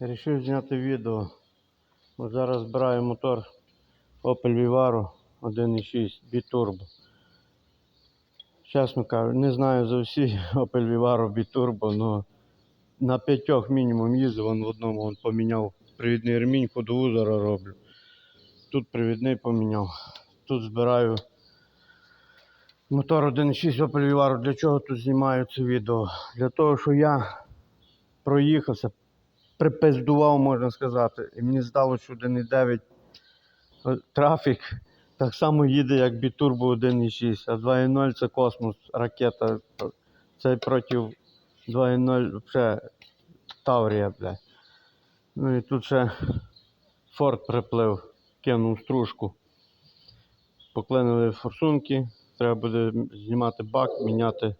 Рішив зняти відео. Бо зараз збираю мотор Opel Vivaro 1.6 Biturbo. Чесно кажу, не знаю за всі Opel Vivaro Biturbo, але на п'ятьох мінімум їздив, вон в одному вон поміняв привідний ремінь, ходову зараз роблю. Тут привідний поміняв. Тут збираю мотор 1.6 Opel Vivaro. Для чого тут знімаю це відео? Для того, що я проїхався, припиздував, можна сказати. І мені здалося, що 1.9 е, трафік так само їде, як бітурбо 1.6, а 2.0 це космос, ракета. Це проти 2.0 вже Таврія, блядь. Ну і тут ще Форд приплив, кинув стружку. Поклинили форсунки, треба буде знімати бак, міняти е,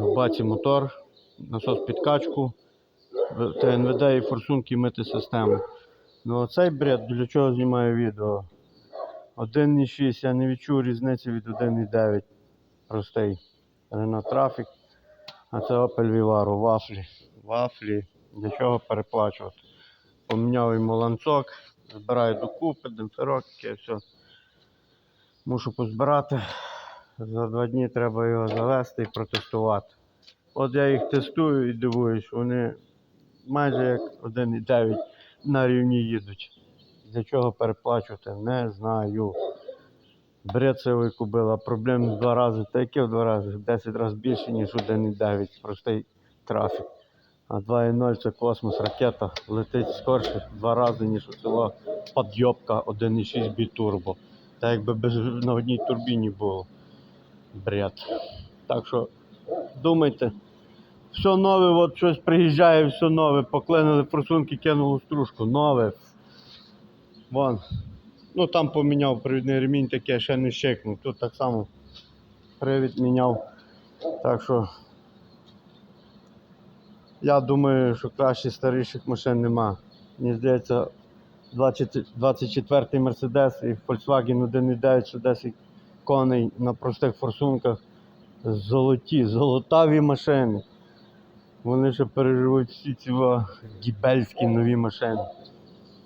в баці мотор, насос підкачку. ТНВД і форсунки мити систему. Ну оцей бред, для чого знімаю відео? 1.6, я не відчув різниці від 1.9. Простий. Renault Traffic. А це Opel Vivaro, вафлі. Вафлі. Для чого переплачувати? Поміняв йому ланцок, збираю докупи, демпферок, таке все. Мушу позбирати. За два дні треба його завести і протестувати. От я їх тестую і дивуюсь, вони майже як 1,9 на рівні їдуть. Для чого переплачувати? Не знаю. Брецевий кубила, проблем в два рази, та яке в два рази, в 10 разів більше, ніж 1,9, простий трафік. А 2,0 це космос, ракета, летить скорше в два рази, ніж у село подйобка 1,6 бітурбо. Та якби без, на одній турбіні було. Бред. Так що думайте. Все нове, от щось приїжджає, все нове. Поклинили форсунки, кинули стружку. Нове. Вон. Ну там поміняв привідний ремінь, таке ще не щекнув. Тут так само привід міняв. Так що я думаю, що краще старіших машин нема. Мені здається, 24-й Mercedes і Volkswagen 1.9 що 10 коней на простих форсунках. Золоті, золотаві машини. Вони ще переживуть всі ці гібельські нові машини.